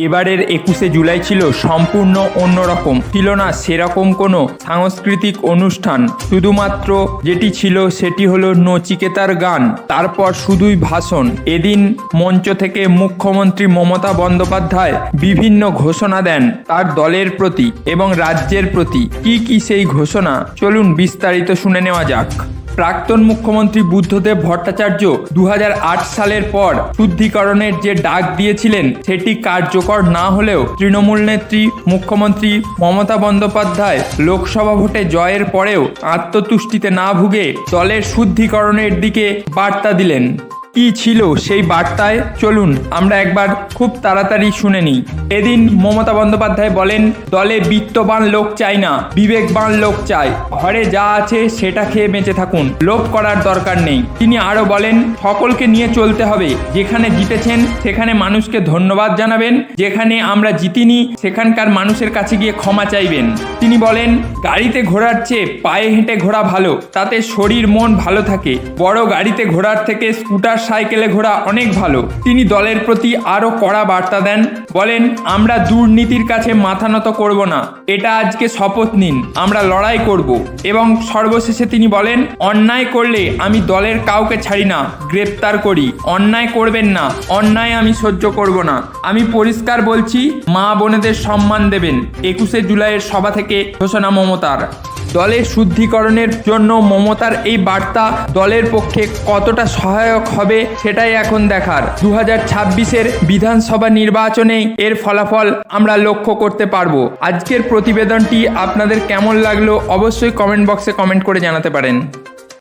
এবারের একুশে জুলাই ছিল সম্পূর্ণ অন্যরকম। ছিল না সেরকম কোনো সাংস্কৃতিক অনুষ্ঠান। শুধুমাত্র যেটি ছিল সেটি হলো নচিকেতার গান, তারপর শুধুই ভাষণ। এদিন মঞ্চ থেকে মুখ্যমন্ত্রী মমতা বন্দ্যোপাধ্যায় বিভিন্ন ঘোষণা দেন তার দলের প্রতি এবং রাজ্যের প্রতি। কি কি সেই ঘোষণা? চলুন বিস্তারিত শুনে নেওয়া যাক। প্রাক্তন মুখ্যমন্ত্রী বুদ্ধদেব ভট্টাচার্য দু হাজার আট সালের পর শুদ্ধিকরণের যে ডাক দিয়েছিলেন, সেটি কার্যকর না হলেও তৃণমূল নেত্রী, মুখ্যমন্ত্রী মমতা বন্দ্যোপাধ্যায় লোকসভা ভোটে জয়ের পরেও আত্মতুষ্টিতে না ভুগে দলের শুদ্ধিকরণের দিকে বার্তা দিলেন। কি ছিল সেই বার্তায় চলুন আমরা একবার খুব তাড়াতাড়ি শুনে নিই। এদিন মমতা বন্দ্যোপাধ্যায় বলেন, দলে বিত্তবান লোক চাই না, বিবেকবান লোক চাই। ঘরে যা আছে সেটা খেয়ে বেঁচে থাকুন, লোভ করার দরকার নেই। তিনি আরও বলেন, সকলকে নিয়ে চলতে হবে, যেখানে জিতেছেন সেখানে মানুষকে ধন্যবাদ জানাবেন, যেখানে আমরা জিতিনি সেখানকার মানুষের কাছে গিয়ে ক্ষমা চাইবেন। তিনি বলেন, গাড়িতে ঘোরার চেয়ে পায়ে হেঁটে ঘোরা ভালো, তাতে শরীর মন ভালো থাকে। বড় গাড়িতে ঘোরার থেকে স্কুটার সাইকেলে ঘোরা অনেক ভালো। তিনি দলের প্রতি আরও কড়া বার্তা দেন, বলেন, আমরা দুর্নীতির কাছে মাথা নত করব না। এটা আজকে শপথ নিন, আমরা লড়াই করব। এবং সর্বশেষে তিনি বলেন, অন্যায় করলে আমি দলের কাউকে ছাড়ি না, গ্রেপ্তার করি। অন্যায় করবেন না, অন্যায় আমি সহ্য করব না। আমি পরিষ্কার বলছি, মা বোনেদের সম্মান দেবেন। একুশে জুলাইয়ের সভা থেকে ঘোষণা মমতার। দলের শুদ্ধিকরণের জন্য মমতার এই বার্তা দলের পক্ষে কতটা সহায়ক হবে সেটাই এখন দেখার। দু হাজার ছাব্বিশের বিধানসভা নির্বাচনে এর ফলাফল আমরা লক্ষ্য করতে পারব। আজকের প্রতিবেদনটি আপনাদের কেমন লাগল অবশ্যই কমেন্ট বক্সে কমেন্ট করে জানাতে পারেন।